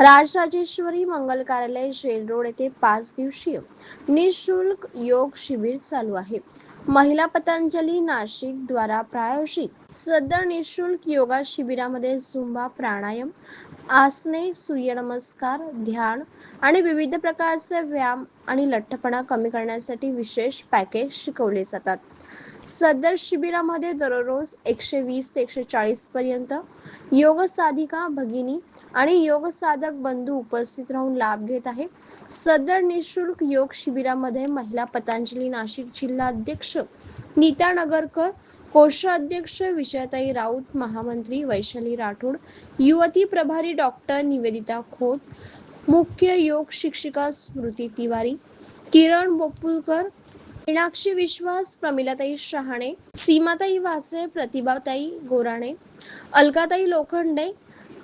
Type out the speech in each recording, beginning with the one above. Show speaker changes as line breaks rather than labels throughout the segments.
राजराजेश्वरी मंगल कार्यालय gel road येथे पाच दिवसीय निशुल्क योग शिबिर चालू आहे. महिला पतंजली नाशिक द्वारा प्रायोजित सदर निशुल्क योगा शिबिरामध्ये झुंबा प्राणायाम आसने सूर्यनमस्कार ध्यान आणि विविध प्रकारचे व्यायाम आणि लठ्ठपणा कमी करण्यासाठी विशेष पॅकेज शिकवले जातात. सदर शिबिरामध्ये दररोज एकशे वीस ते एकशे चाळीस पर्यंत योग साधिका भगिनी आणि योग साधक बंधू उपस्थित राहून लाभ घेत आहे. सदर निशुल्क योग शिबिरामध्ये महिला पतंजली नाशिक जिल्हा अध्यक्ष नीता नगरकर कोषाध्यक्ष विजयाताई राऊत महामंत्री वैशाली राठोड युवती प्रभारी डॉक्टर निवेदिता खोत मुख्य योग शिक्षिका स्मृती तिवारी किरण बोपुलकर मीनाक्षी विश्वास प्रमिलाताई शहाणे सीमाताई वासे प्रतिभाताई गोराणे अलकाताई लोखंडे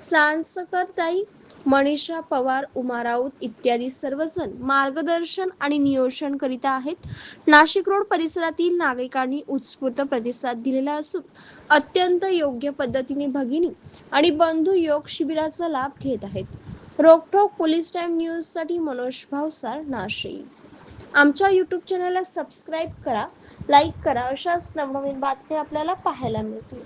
सांसकरताई मनीषा पवार उमा राऊत इत्यादी सर्वजण मार्गदर्शन आणि नियोजन करीत आहेत. नाशिक रोड परिसरातील नागरिकांनी उत्स्फूर्त प्रतिसाद दिलेला असून अत्यंत योग्य पद्धतीने भगिनी आणि बंधू योग शिबिराचा लाभ घेत आहेत. रोकठोक पोलीस टाइम न्यूजसाठी मनोज भावसार नाशिक. आमच्या यूट्यूब चॅनलला सबस्क्राईब करा लाईक करा. अशाच नवनवीन बातम्या आपल्याला पाहायला मिळतील.